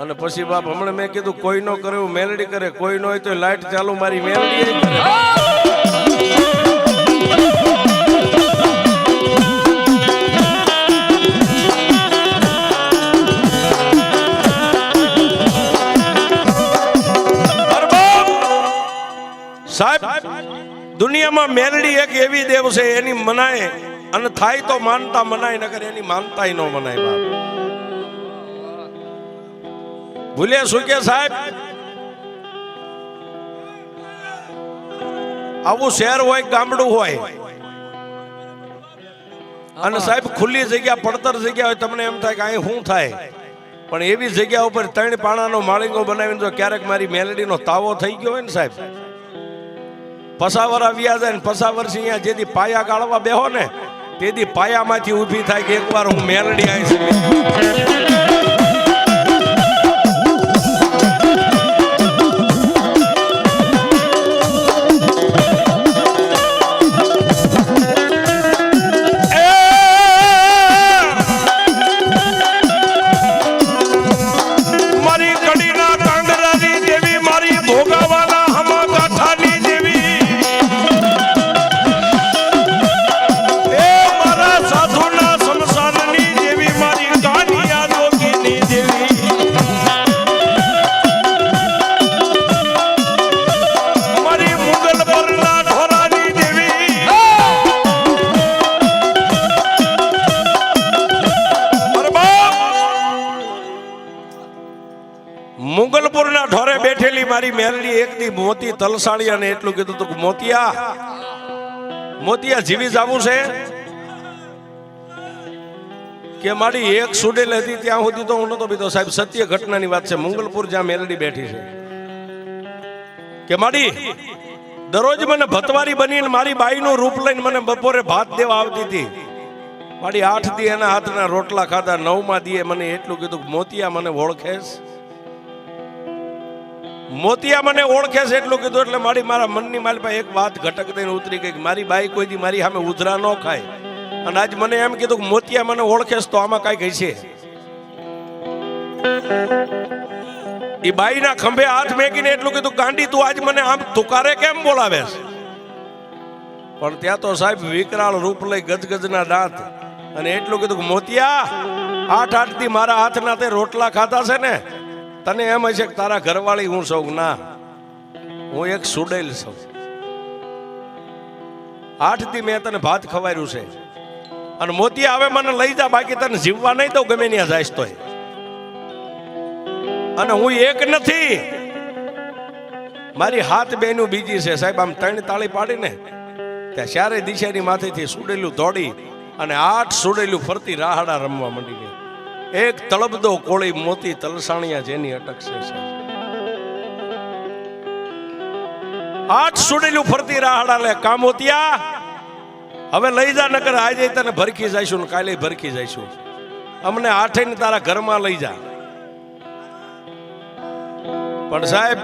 અને પછી બાપ, હમણાં મેં કીધું, કોઈ નો કરે મેલડી કરે, કોઈ નો હોય તો લાઈટ ચાલુ, મારી મેલડી! સાહેબ, દુનિયામાં મેલડી એક એવી દેવ છે, એની મનાય, અને થાય તો માનતા મનાય નગર એની માનતાય ન મનાય બાપ ભૂલે શું કે સાહેબ? આવું શહેર હોય ગામડું હોય અને સાહેબ ખુલ્લી જગ્યા પડતર જગ્યા હોય તમને એમ થાય કે અહીં શું થાય? પણ એવી જગ્યા ઉપર ત્રણ પાણાનો માળીંગો બનાવીને જો ક્યારેક મારી મેલડીનો તાવો થઈ ગયો હોય ને સાહેબ પસાવર આવ્યા જાય ને પસાવરથી અહીંયા જેથી પાયા ગાળવા બેહો ને તેથી પાયામાંથી ઊભી થાય કે એકવાર હું મેલડી આવી મુગલપુરના ઢોરે બેઠેલી મારી મેલડી એક દી મોતી તલસાળી અને એટલું કીધું તું મોતિયા મોતિયા, જીવી જાવું છે? કે મારી એક સુડેલ હતી ત્યાં સુધી તો હું નતો બીતો સાહેબ, સત્ય ઘટનાની વાત છે. મુગલપુર જ્યાં મેલડી બેઠી છે. કે મારી, દરરોજ મને ભતવારી બનીને મારી બાઈનું રૂપ લઈને મને બપોરે ભાત દેવા આવતી હતી. મારી આઠ દી એના હાથના રોટલા ખાધા, નવમાં દીએ મને એટલું કીધું મોતિયા, મને ઓળખેશ મોતિયા મને ઓળખે છે એટલું કીધું, એટલે મારી મારા મનની મારી પાસે એક વાત ઘટક દઈને ઉતરી ગઈ મારી બાઈ કોઈ દી મારી સામે ઉધરા ન ખાય. અને આજ મને એમ કીધું કે મોતિયા મને ઓળખે છે તો આમાં કાંઈક હશે એ બાઈના ખંભે હાથ મેકીને એટલું કીધું, ગાંડી, તું આજ મને આમ તુકારે કેમ બોલાવે છે? પણ ત્યાં તો સાહેબ વિકરાળ રૂપ લઈ ગજગજના દાંત અને એટલું કીધું મોતિયા, આઠ આઠથી મારા હાથના તે રોટલા ખાધા છે ને? તને એમ હશે કે તારા ઘરવાળી હું સૌ? ના. હું એક સુડેલ છું આઠ દી મેં તને ભાત ખવાર્યું છે. અને મોતી હવે મને લઈ જા, બાકી તને જીવવા નહીં તો ગમે ત્યાં જાય તોય. અને હું એક નથી. મારી હાથ બેનું બીજી છે. સાહેબ, આમ ત્રણ તાળી પાડીને ત્યાં ચારે દિશાની માથેથી સુડેલું દોડી અને આઠ સુડેલું ફરતી રાહડા રમવા માંડી ગઈ. એક તળબદો કોળી મોતી તલસાણિયા જેની અટકશે છે આઠ સુડેલું ફરતી રાહડા લે કામોતિયા. હવે લઈ જા નકર આજે તને ભરખી જઈશું કાલે ભરખી જઈશું. અમને આઠે ને તારા ઘરમાં લઈ જા. પણ સાહેબ,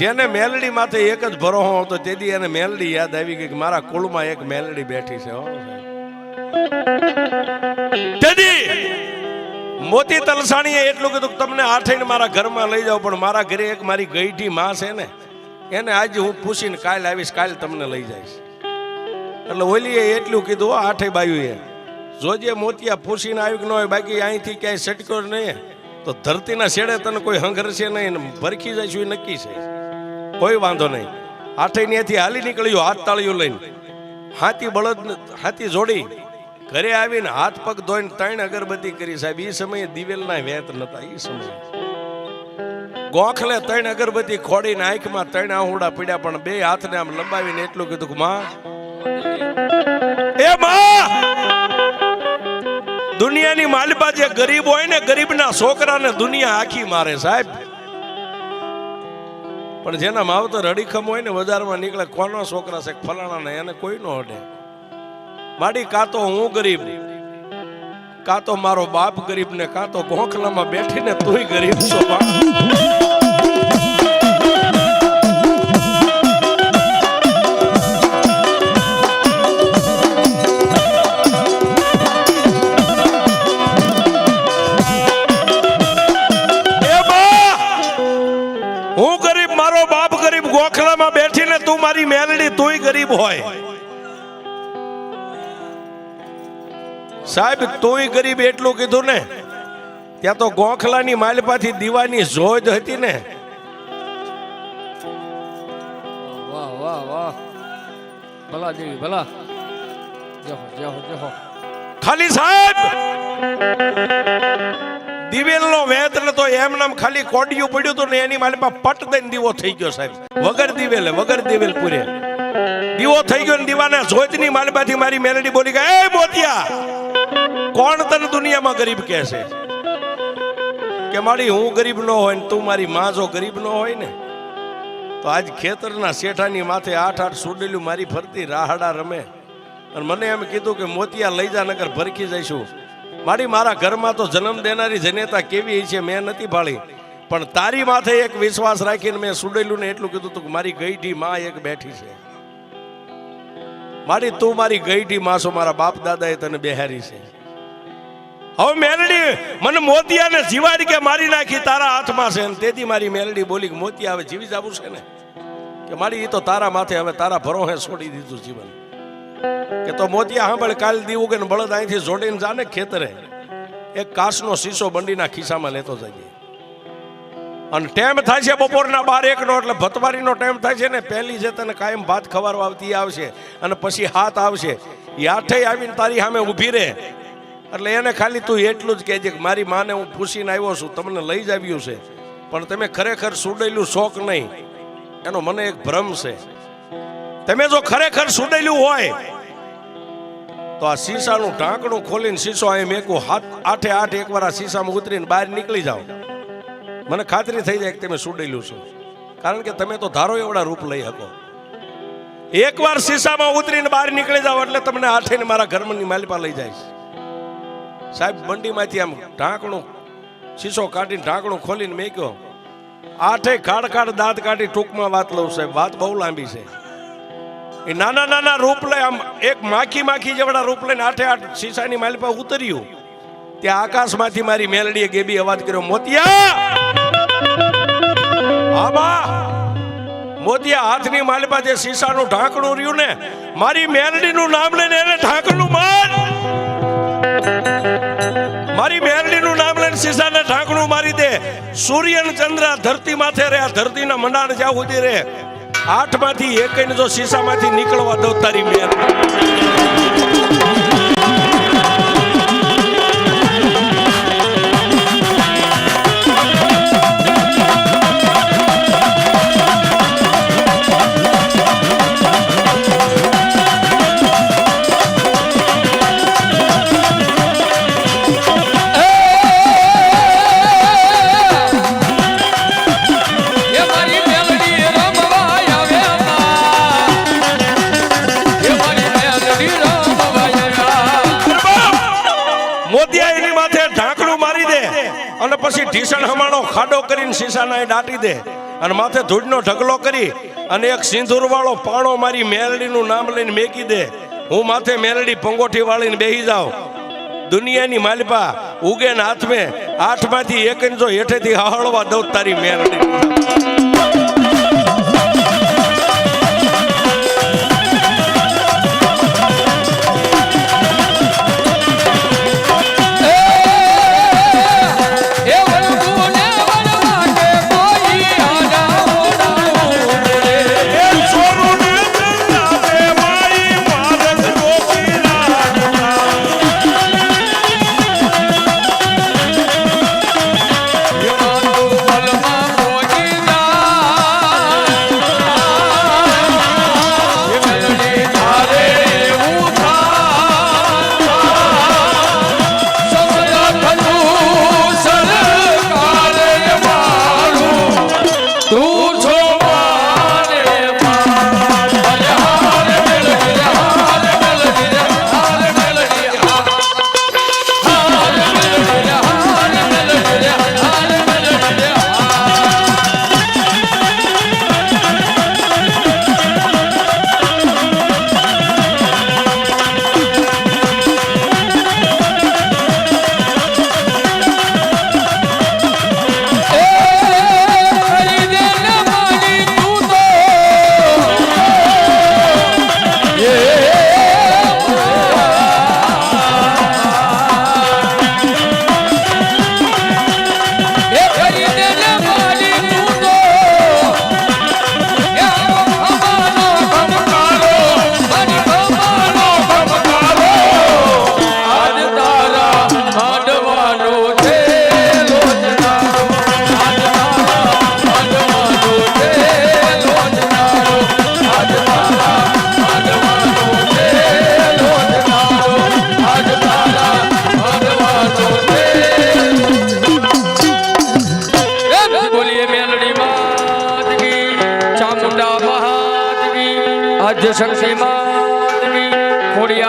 જેને મેલડી માથે એક જ ભરોહો હતો, તેથી એને મેલડી યાદ આવી ગઈ કે મારા કુળમાં એક મેલડી બેઠી છે, હો. મોતી તલસાણીએ એટલું કીધું તમને થઈને મારા ઘરમાં લઈ જાઓ, પણ મારા ઘરે એક મારી ગઈઠી માં છે ને, એને આજે હું પૂછીને કાલ આવીશ, કાલ તમને લઈ જઈશ. એટલે ઓલીએ એટલું કીધું આઠે બાયુએ, જોજે મોતિયા પૂછીને આવ્યું કે ન હોય, બાકી અહીંથી ક્યાંય સટક્યો નહીં, તો ધરતીના છેડે તને કોઈ હંગરશે નહીં ને ભરખી જાય એ નક્કી છે. કોઈ વાંધો નહીં. આઠે ત્યાંથી હાલી નીકળ્યું હાથ તાળીઓ લઈને. હાથી બળદ, હાથી જોડી ઘરે આવીને હાથ પગ ધોઈને ત્રણ અગરબત્તી કરી, સાહેબ એ સમયે દિવેલના વેત નતા એ સમયે. ગોખલે ત્રણ અગરબત્તી ખોડીને આંખમાં ત્રણ આહુડા પીડ્યા, પણ બે હાથને આમ લંબાવીને એટલું કીધું કે, માં, એ માં, દુનિયાની માલિપા જે ગરીબ હોય ને, ગરીબના છોકરાને દુનિયા આખી મારે, સાહેબ. પણ જેના માવતર અડીખમ હોય ને, બજારમાં નીકળે, કોનો છોકરા છે ફલાણા ને એને કોઈ નો અડે. વાડી, કાં તો હું ગરીબ, કાં તો મારો બાપ ગરીબ ને કાં તો ગોખલામાં બેઠીને તુંય ગરીબ છો હું ગરીબ, મારો બાપ ગરીબ, ગોખલામાં બેઠીને તું મારી મેલડી, તુંય ગરીબ હોય. સાહેબ તોય ગરીબ એટલું કીધું ને. ત્યાં તો ગોખલાની માલપાથી દીવાની જોજ હતી ને. વાહ વાહ વાહ. ભલા દેવી ભલા. જહો જહો જહો. ખાલી સાહેબ! દિવેલનો વેત તો એમ નામ ખાલી કોડિયું પડ્યું હતું ને એની માલમાં પટ દઈને દીવો થઈ ગયો સાહેબ. વગર દિવેલે વગર દિવેલ પૂરે. દીવો થઈ ગયો ને દીવાના જોતની માલમાંથી મારી મેલડી બોલી ગઈ એ મોતિયા કોણ તને દુનિયામાં ગરીબ કહે કે મારી હું ગરીબ ન હોય ને તું મારી માં જો ગરીબ ન હોય ને, તો આજ ખેતરના શેઠાની માથે આઠ આઠ સુડેલું મારી ફરતી રાહડા રમે. અને મને એમ કીધું કે મોતિયા લઈ જા નગર ભરખી જઈશું. મારી મારા ઘરમાં તો જન્મ દેનારી જનેતા કેવી છે મેં નથી ભાળી. પણ તારી માથે એક વિશ્વાસ રાખીને મેં સુડેલું ને એટલું કીધું તું કે મારી ગઈઢી માં એક બેઠી છે. મારી, તું મારી ગઈઢી માસો, મારા બાપ દાદાએ તને બેહારી છે. હવે મેલડી મને મોતિયાને જીવાડી કે મારી નાખી, તારા હાથમાં છે ને તેથી મારી મેલડી બોલી કે, મોતિયા, હવે જીવી જવું છે ને? કે મારી એ તો તારા માથે હવે તારા ભરોહે છોડી દીધું જીવન. કે તો મોતિયા સાંભળ કાલ દીવું કે બળદ અહીંથી જોડીને જાને ખેતરે. એક કાસનો શીશો બંડીના ખિસ્સામાં લેતો જઈએ અને ટેમ થાય છે બપોરના બાર એકનો, એટલે ભતવારીનો ટેમ થાય છે ને, પહેલી છે તને કાયમ ભાત ખવારવા આવતી આવશે અને પછી હાથ આવશે. એ આઠે આવીને તારી સામે ઊભી રહે. એટલે એને ખાલી તું એટલું જ કહેજે કે મારી માને હું પૂછીને આવ્યો છું, તમને લઈ જ આવ્યું છે. પણ તમે ખરેખર સુડેલું શોખ નહીં. એનો મને એક ભ્રમ છે. તમે જો ખરેખર સુડેલું હોય, તો આ શીશાનું ઢાંકણું ખોલીને શીશો અહીં એક હાથ આઠે આઠ એકવાર આ શીશામાં ઉતરીને બહાર નીકળી જાઓ. મને ખાતરી થઈ જાય કે તમે સુડેલું છો. કારણ કે તમે તો ધારો એવડા રૂપ લઈ શકો. એકવાર શીશામાં ઉતરીને બહાર નીકળી જાઓ એટલે તમને આઠેને મારા ઘરની માલિપા લઈ જાય સાહેબ, મંડીમાંથી આમ ઢાંકણું, શીશો કાઢીને ઢાંકણું ખોલીને મેક્યો. આઠે ખાડ ખાડ દાંત કાઢી ટૂંકમાં વાત લઉં સાહેબ, વાત બહુ લાંબી છે. એ નાના નાના રૂપ લઈ આમ એક માખી માખી જેવડા રૂપ લઈને આઠે આઠ શીશાની માલિપા ઉતર્યું. ત્યાં આકાશમાંથી મારી મેલડીએ ગેબી અવાજ કર્યો, મોતિયા! મોતિયા હાથની માલપા જે શીશાનું ઢાંકણું રહ્યું ને, મારી મેરડીનું નામ લઈને એને ઢાંકણું માર. મારી મેરડીનું નામ લઈને શીશાને ઢાંકણું મારી દે. સૂર્ય ચંદ્ર ધરતી માથે રે, આ ધરતીના મંડાણ જ્યાં સુધી રે. આઠમાંથી એક જો શીશામાંથી નીકળવા દો તારી મેર મોતિયા એની માથે ઢાંકણું મારી દે અને પછી ઢીસણ હમાણો ખાડો કરીને શીશાના એ દાટી દે અને માથે ધૂળનો ઢગલો કરી અને એક સિંદૂર વાળો પાણો મારી મેલડીનું નામ લઈને મેકી દે. હું માથે મેલડી પંગોઠી વાળીને બેહી જાઉં. દુનિયાની માલિપા ઉગે ને હાથમે આઠમાંથી એક જો હેઠેથી હાળવા દઉં તારી મેલડી.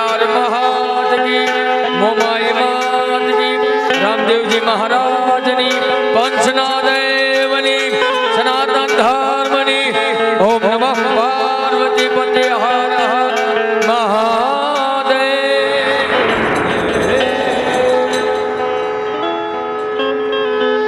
ચાર મહારાજની મોમાઈ માતની રામદેવજી મહારાજની પંચનાદેવની સનાતન ધર્મની ઓમ નમઃ પાર્વતી પતે.